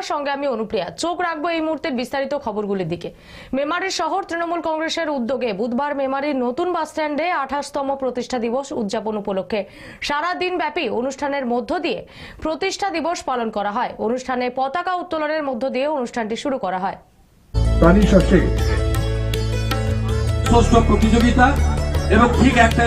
বাংলার সঙ্গে আমি অনুপ্রিয়া। চোখ রাখব এই মুহূর্তের বিস্তারিত খবরগুলির দিকে। মেমারির শহর তৃণমূল কংগ্রেসের উদ্যোগে বুধবার মেমারির নতুন বাসস্ট্যান্ডে আঠাশতম প্রতিষ্ঠা দিবস উদযাপন উপলক্ষে সারা দিন ব্যাপী অনুষ্ঠানের মধ্য দিয়ে প্রতিষ্ঠা দিবস পালন করা হয়। অনুষ্ঠানে পতাকা উত্তোলনের মধ্য দিয়ে অনুষ্ঠানটি শুরু করা হয়। প্রতিযোগিতা এবং ঠিক একটা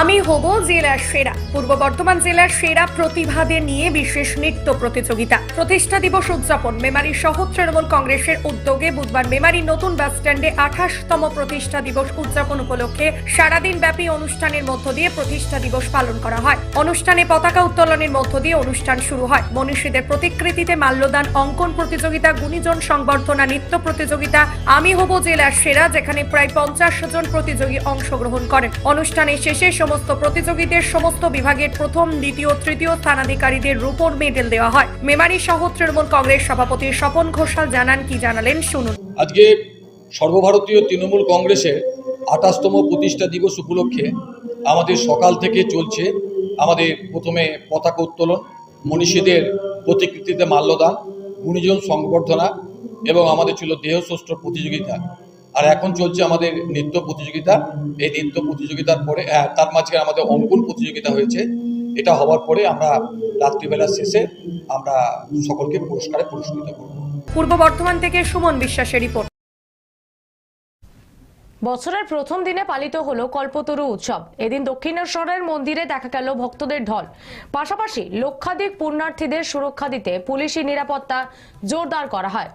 আমি হব জেলার সেরা। পূর্ব বর্ধমান জেলার সেরা প্রতিভাদের নিয়ে বিশেষ নৃত্য প্রতিযোগিতা। প্রতিষ্ঠা দিবস উদযাপন। মেমারি শহর তৃণমূল কংগ্রেসের উদ্যোগে বুধবার মেমারি নতুন বাস স্ট্যান্ডে আঠাশতম প্রতিষ্ঠা দিবস উদযাপন উপলক্ষে সারাদিন ব্যাপী অনুষ্ঠানের মধ্য দিয়ে প্রতিষ্ঠা দিবস পালন করা হয়। অনুষ্ঠানে পতাকা উত্তোলনের মধ্য দিয়ে অনুষ্ঠান শুরু হয়। মনীষীদের প্রতিকৃতিতে মাল্যদান, অঙ্কন প্রতিযোগিতা, গুণীজন সংবর্ধনা, নৃত্য প্রতিযোগিতা। আমি হব জেলার সেরা, যেখানে প্রায় পঞ্চাশ জন প্রতিযোগী অংশগ্রহণ করেন। অনুষ্ঠানের শেষে সমস্ত প্রতিযোগীদের সমস্ত বিভাগের প্রথম, দ্বিতীয়, তৃতীয় স্থানাধিকারীদের রূপর মেডেল দেওয়া হয়। মেমারি শহর তৃণমূল কংগ্রেস সভাপতি স্বপন ঘোষাল জানান কি জানালেন, শুনুন। আজকে সর্বভারতীয় তৃণমূল কংগ্রেসের আঠাশতম প্রতিষ্ঠা দিবস উপলক্ষে আমাদের সকাল থেকে চলছে আমাদের প্রথমে পতাকা উত্তোলন, মনীষীদের প্রতিকৃতিতে মাল্যদান, গুণীজন সংবর্ধনা এবং আমাদের ছিল দেহশ্রেষ্ঠ প্রতিযোগিতা। আর এখন চলছে আমাদের নৃত্য প্রতিযোগিতা। এই নৃত্য প্রতিযোগিতার পরে হ্যাঁ, তার মাঝখানে আমাদের অঙ্কন প্রতিযোগিতা হয়েছে। এটা হওয়ার পরে আমরা রাত্রিবেলা শেষে আমরা সকলকে পুরস্কারে পুরস্কৃত করব। পূর্ব বর্ধমান থেকে সুমন বিশ্বাসের রিপোর্ট। বছরের প্রথম দিনে পালিত হলো কল্পতরু উৎসব। এদিন দক্ষিণেশ্বরের মন্দিরে দেখা গেল ভক্তদের ঢল। পাশাপাশি লক্ষাধিক পুণ্যার্থীদের সুরক্ষা দিতে পুলিশি নিরাপত্তা জোরদার করা হয়।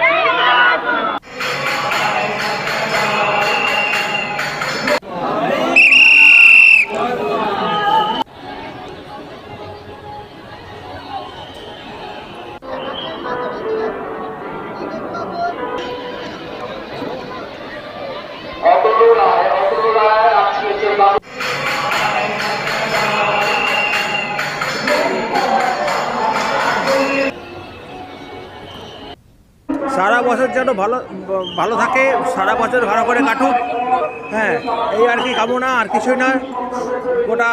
সারা যেন ভালো ভালো থাকে সারা বছর ভালো করে কাটুক। হ্যাঁ এই আর কি কামনা আর কিছুই না গোটা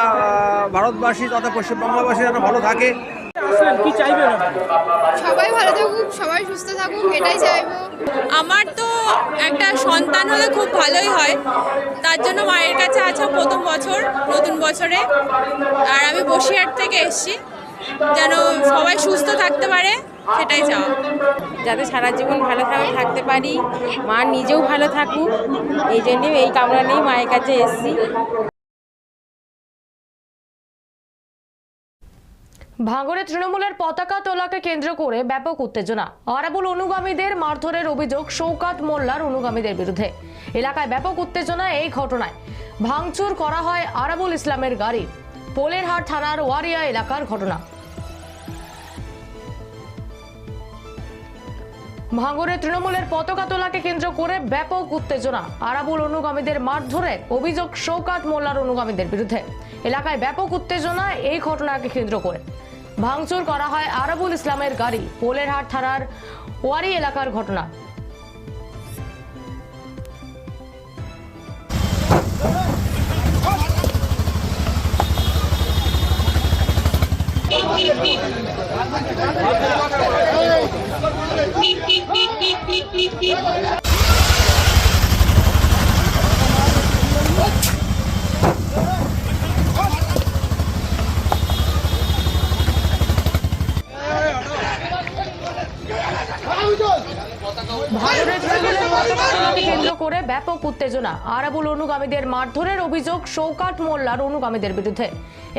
ভারতবাসী তথা পশ্চিমবাংলাবাসী যেন ভালো থাকে। সবাই ভালো থাকুক সবাই সুস্থ থাকুক এটাই চাইব। আমার তো একটা সন্তান হলে খুব ভালোই হয়। তার জন্য মায়ের কাছে আছে প্রথম বছর নতুন বছরে। আর আমি বসিরহাট থেকে এসেছি। যেন সবাই সুস্থ থাকতে পারে সেটাই চাওয়া। যাতে সারা জীবন ভালোভাবে থাকতে পারি মা নিজেও ভালো থাকুক এই জন্যে এই কামনা নিয়েই মায়ের কাছে এসেছি। ভাঙড়ে তৃণমূলের পতাকা তোলাকে কেন্দ্র করে ব্যাপক উত্তেজনা। আরাবুল অনুগামীদের মারধরের অভিযোগ শৌকাত মোল্লার অনুগামীদের বিরুদ্ধে। এলাকায় ব্যাপক উত্তেজনা এই ঘটনায়। ভাঙচুর করা হয় আরাবুল ইসলামের গাড়ি। পোলেরহাট থানার ওয়ারিয়া এলাকার ঘটনা। ভাঙড়ে তৃণমূলের পতাকা তোলাকে কেন্দ্র করে ব্যাপক উত্তেজনা। আরাবুল অনুগামীদের মারধরে অভিযোগ শৌকাত মোল্লার অনুগামীদের বিরুদ্ধে। এলাকায় ব্যাপক উত্তেজনা এই ঘটনাকে কেন্দ্র করে। ভাঙচুর করা হয় আরাবুল ইসলামের গাড়ি, পোলেরহাট থানার ওয়ারি এলাকার ঘটনা ভাঙড়ে তৃণমূলের পতাকা তোলাকে কেন্দ্র করে ব্যাপক উত্তেজনা। আরাবুল অনুগামীদের মারধরের অভিযোগ মোল্লার অনুগামীদের বিরুদ্ধে।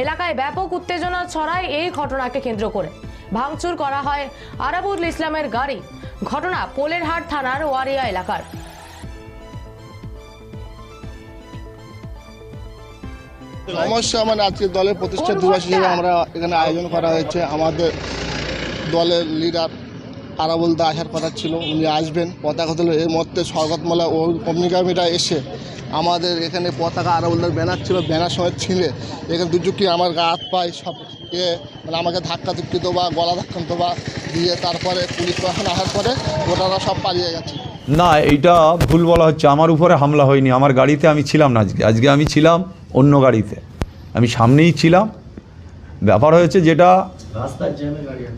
এলাকায় ব্যাপক উত্তেজনা ছড়ায় এই ঘটনাকে কেন্দ্র করে। ভাঙচুর করা হয় আরাবুল ইসলামের গাড়ি। ঘটনা পোলেরহাট থানার ওয়ারিয়া এলাকার। সমস্যা মানে আজকে দলের প্রতিষ্ঠা দিবস হিসেবে আমরা এখানে আয়োজন করা হয়েছে। আমাদের দলের লিডার আরাবুল দা আসার কথা ছিল উনি আসবেন। পতাকা তুলে এর মধ্যে স্বর্গতমালা ও অগ্নিগামীরা এসে আমাদের এখানে পতাকা আরাবুলদার ব্যানার ছিল ব্যানার সময় ছিলে। এখানে দুচুকি আমার গা হাত পায় সব এ মানে আমাকে ধাক্কা ধুক্কি বা গলা ধাক্কান্ত বা দিয়ে তারপরে পুলিশ প্রশাসন আসার পরে ওটারা সব পালিয়ে গেছে। না এইটা ভুল বলা হচ্ছে। আমার উপরে হামলা হয়নি। আমার গাড়িতে আমি ছিলাম না আজকে। আজকে আমি ছিলাম অন্য গাড়িতে। আমি সামনেই ছিলাম। ব্যাপার হয়েছে যেটা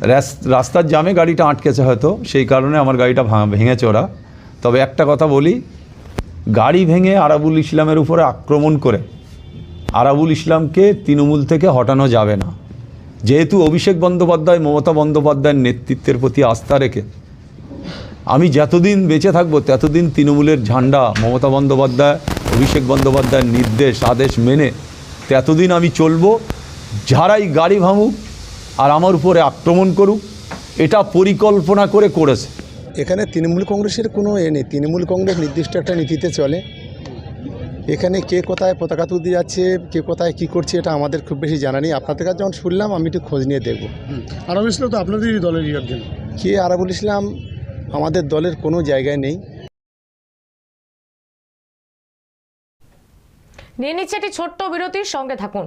রাস- রাস্তার জামে গাড়িটা আটকেছে হয়তো। সেই কারণে আমার গাড়িটা ভেঙেছে ওরা। তবে একটা কথা বলি গাড়ি ভেঙে আরাবুল ইসলামের উপরে আক্রমণ করে আরাবুল ইসলামকে তৃণমূল থেকে হটানো যাবে না। যেহেতু অভিষেক বন্দ্যোপাধ্যায়, মমতা বন্দ্যোপাধ্যায়ের নেতৃত্বের প্রতি আস্থা রেখে আমি যতদিন বেঁচে থাকব ততদিন তৃণমূলের ঝান্ডা মমতা বন্দ্যোপাধ্যায়, অভিষেক বন্দ্যোপাধ্যায়ের নির্দেশ, আদেশ মেনে ততদিন আমি চলবো। যারাই গাড়ি ভাঙুক আর আমার উপরে আক্রমণ করুক, এটা পরিকল্পনা করে করেছে। এখানে তৃণমূল কংগ্রেসের কোনো এ নেই। তৃণমূল কংগ্রেস নির্দিষ্ট একটা নীতিতে চলে। এখানে কে কোথায় পতাকা তুলতে যাচ্ছে কে কোথায় কি করছে এটা আমাদের খুব বেশি জানা নেই। আপনাদের কাছে যখন শুনলাম আমি একটু খোঁজ নিয়ে দেখব। আরব ইসলাম তো আপনাদেরই দলেরই একজন কে আরাবুল ইসলাম? আমাদের দলের কোনো জায়গায় নেই। নিয়ে নিচ্ছে একটি ছোট্ট বিরতির সঙ্গে থাকুন।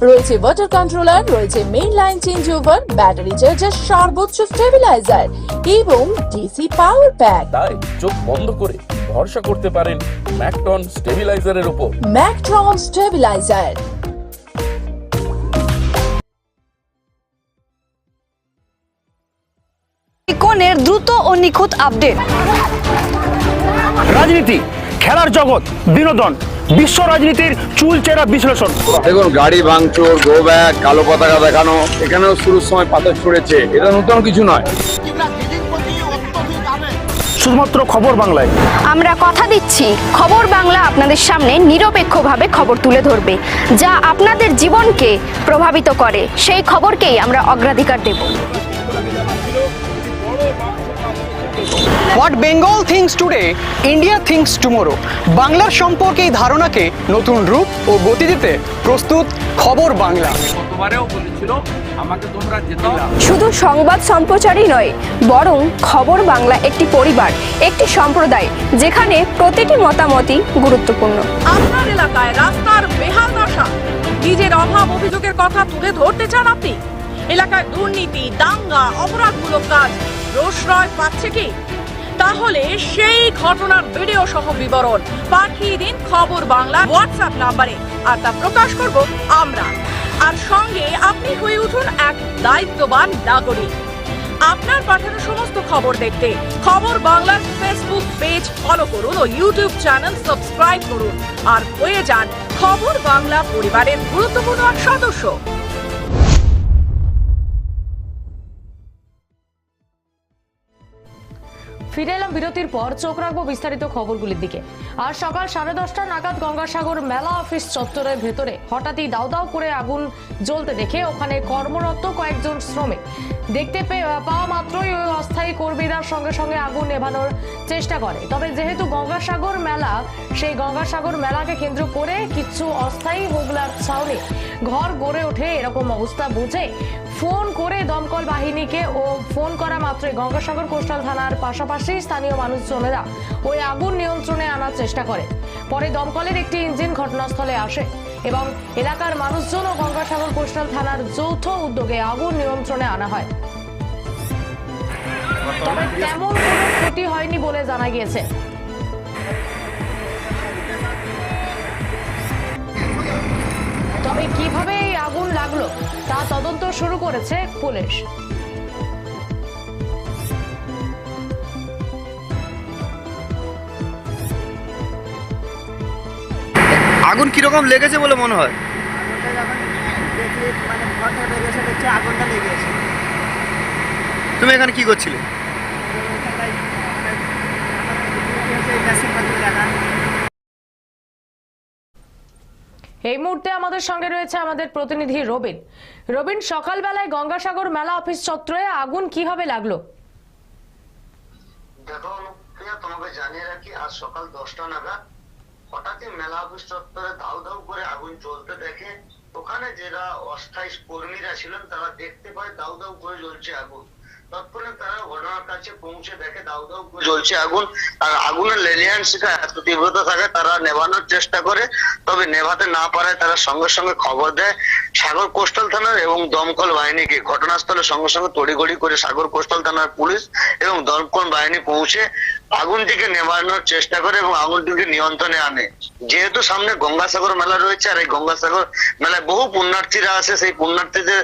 রয়েছে ওয়াটার কন্ট্রোলার রয়েছে main line change over battery charger সর্বোচ্চ স্টেবিলাইজার এবং ডিসি পাওয়ার প্যাক তাই চোখ বন্ধ করে ভরসা করতে পারেন ম্যাকটন স্টেবিলাইজারের উপর ম্যাকট্রন স্টেবিলাইজার কোণের দ্রুত ও নিখুঁত আপডেট রাজনীতি খেলার জগৎ বিনোদন বিশ্ব রাজনীতির চুলচেরা বিশ্লেষণ। দেখুন গাড়ি ভাঙচুর গো ব্যাগ কালো পতাকা দেখানো এখানেও শুরুর সময় পাথর ছুড়েছে। এটা নতুন কিছু নয়। শুধুমাত্র খবর বাংলায়। আমরা কথা দিচ্ছি খবর বাংলা আপনাদের সামনে নিরপেক্ষভাবে খবর তুলে ধরবে যা আপনাদের জীবনকে প্রভাবিত করে। সেই খবরকেই আমরা অগ্রাধিকার দেব। What Bengal thinks today India thinks tomorrow বাংলার সম্পর্কে এই ধারণাকে নতুন রূপ ও গতি দিতে প্রস্তুত খবর বাংলা। গতবারেও বলেছিল আমাকে তোমরা যেতে দাও। শুধু সংবাদ সম্প্রচারই নয় বরং খবর বাংলা একটি পরিবার একটি সম্প্রদায় যেখানে প্রতিটি মতামতই গুরুত্বপূর্ণ। আপনার এলাকায় রাস্তার বেহাল দশা। নিজের অভাব অভিযোগের কথা তুলে ধরতে চান আপনি? এলাকায় দুর্নীতি, দাঙ্গা, অপরাধমূলক কাজ প্রশ্রয় পাচ্ছে কি? তাহলে সেই ঘটনার ভিডিও সহ বিবরণ পাঠিয়ে দিন খবর বাংলা হোয়াটসঅ্যাপ নাম্বারে আর তা প্রকাশ করব আমরা। আর সঙ্গে আপনি হয়ে উঠুন এক দায়িত্ববান নাগরিক। আপনার পাঠানো সমস্ত খবর দেখতে খবর বাংলার ফেসবুক পেজ ফলো করুন ও ইউটিউব চ্যানেল সাবস্ক্রাইব করুন। আর হয়ে যান খবর বাংলা পরিবারের গুরুত্বপূর্ণ এক সদস্য। ফিরে এলাম বিরতির পর, চোখ রাখব বিস্তারিত খবরগুলির দিকে। আর সকাল সাড়ে দশটা নাগাদ গঙ্গাসাগর মেলা অফিস চত্বরের ভেতরে। হঠাৎই দাউ দাউ করে আগুন জ্বলতে দেখে ওখানে কর্মরত কয়েকজন শ্রমিক। দেখতে পাওয়া মাত্রই ওই অস্থায়ী কর্মীরা সঙ্গে সঙ্গে আগুন নেভানোর চেষ্টা করে। তবে যেহেতু গঙ্গাসাগর মেলা, সেই গঙ্গাসাগর মেলাকে কেন্দ্র করে কিছু অস্থায়ী মোগলার ছাউনি ঘর গড়ে ওঠে এরকম অবস্থা বুঝে ফোন করে দমকল বাহিনীকে ও ফোন করা মাত্রই গঙ্গাসাগর কোস্টাল থানার পাশাপাশি স্থানীয় মানুষজনেরা ওই আগুন নিয়ন্ত্রণে আনার চেষ্টা করে। পরে দমকলের একটি ইঞ্জিন ঘটনাস্থলে আসে এবং এলাকার মানুষজন ও গঙ্গাসাগর কোস্টাল থানার যৌথ উদ্যোগে আগুন নিয়ন্ত্রণে আনা হয়। তবে তেমন কোনো ক্ষতি হয়নি বলে জানা গিয়েছে। তবে কীভাবে এই আগুন লাগল তা তদন্ত শুরু করেছে পুলিশ। আগুন কীরকম লেগেছে বলে মনে হয়? তুমি এখানে কি করছিলে? এই মুহূর্তে আমাদের সঙ্গে রয়েছে আমাদের প্রতিনিধি রবিন। রবিন, সকালবেলায় গঙ্গাসাগর মেলা অফিস চত্বরে আগুন কীভাবে লাগল? দেখুন কি প্রিয়া তোমাকে জানিয়ে রাখি, আজ সকাল দশটা নাগাদ হঠাৎই মেলা অফিস চত্বরে দাউ দাউ করে আগুন জ্বলতে দেখে ওখানে যারা অস্থায়ী কর্মীরা ছিলেন, তারা দেখতে পায় দাউ দাউ করে জ্বলছে আগুন। জ্বলছে আগুন। আর আগুনের লেলিয়ান শিখা এত তীব্রতা থাকে, তারা নেভানোর চেষ্টা করে। তবে নেভাতে না পারায় তারা সঙ্গে সঙ্গে খবর দেয় সাগর কোস্টাল থানার এবং দমকল বাহিনীকে। ঘটনাস্থলে সঙ্গে সঙ্গে তড়িঘড়ি করে সাগর কোস্টাল থানার পুলিশ এবং দমকল বাহিনী পৌঁছে আগুনটিকে নেভানোর চেষ্টা করে এবং আগুনটিকে নিয়ন্ত্রণে আনে। যেহেতু সামনে গঙ্গাসাগর মেলা রয়েছে, আর এই গঙ্গাসাগর মেলায় বহু পুণ্যার্থীরা আসে। সেই পুণ্যার্থীদের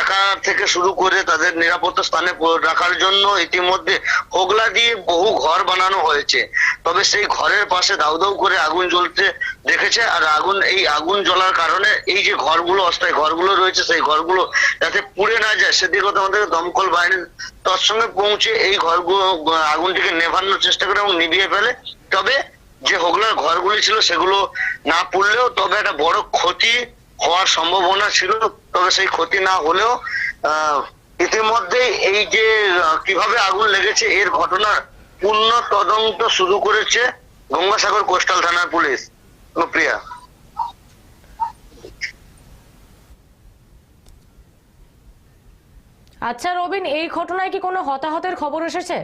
থাকা থেকে শুরু করে তাদের নিরাপত্তা স্থানে রাখার জন্য ইতিমধ্যে হোগলা দিয়ে বহু ঘর বানানো হয়েছে। তবে সেই ঘরের পাশে দাউ দাউ করে আগুন জ্বলতে দেখেছে আর আগুন, এই আগুন জ্বলার কারণে এই যে ঘরগুলো, অস্থায়ী ঘরগুলো রয়েছে, সেই ঘরগুলো যাতে পুড়ে না যায়, সেদিকে আমাদের দমকল বাহিনী তৎসঙ্গে পৌঁছে এই ঘরগুলো, আগুনটিকে নেভানোর চেষ্টা করে এবং নিভিয়ে ফেলে। তবে যে হোগলার ঘরগুলি ছিল সেগুলো না পুড়লেও তবে একটা বড় ক্ষতি হওয়ার সম্ভাবনা ছিল তবে সেই ক্ষতি না হলেও ইতিমধ্যে এই যে কীভাবে আগুন লেগেছে এর ঘটনার পূর্ণ তদন্ত শুরু করেছে গঙ্গাসাগর কোস্টাল থানার পুলিশ। প্রিয়া আচ্ছা রবিন এই ঘটনায় কি কোনো হতাহতের খবর এসেছে?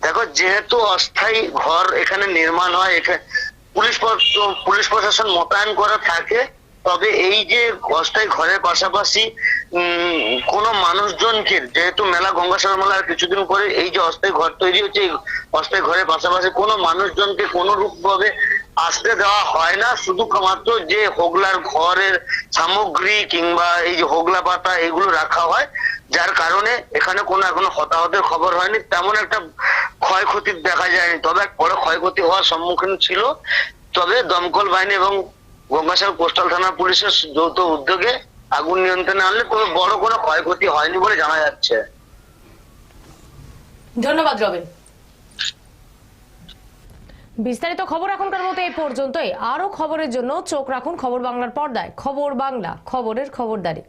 দেখো যেহেতু অস্থায়ী ঘর এখানে নির্মাণ হয় এখানে পুলিশ পুলিশ প্রশাসন মোতায়েন করা থাকে তবে এই যে অস্থায়ী ঘরের পাশাপাশি কোন মানুষজনকে, যেহেতু মেলা গঙ্গাসাগর মেলার কিছুদিন পরে এই যে অস্থায়ী ঘর তৈরি হচ্ছে, এই অস্থায়ী ঘরের পাশাপাশি কোনো মানুষজনকে কোন রূপ ভাবে আসতে দেওয়া হয় না। শুধু মাত্র যে হোগলার ঘরের সামগ্রী কিংবা এই যে হোগলা পাতা এগুলো রাখা হয়, যার কারণে এখানে কোনো এখনও হতাহতের খবর হয়নি। তেমন একটা ক্ষয়ক্ষতি দেখা যায়নি। তবে এক বড় ক্ষয়ক্ষতি হওয়ার সম্মুখীন ছিল। তবে দমকল বাহিনী এবং গঙ্গাসাগর কোস্টাল থানা পুলিশের যৌথ উদ্যোগে আগুন নিয়ন্ত্রণে আনলে কোনো বড় কোনো ক্ষয়ক্ষতি হয়নি বলে জানা যাচ্ছে। ধন্যবাদ রবিন। বিস্তারিত খবর এখনকার মতো এই পর্যন্তই। আরও খবরের জন্য চোখ রাখুন খবর বাংলার পর্দায়। খবর বাংলা খবরের খবরদারি।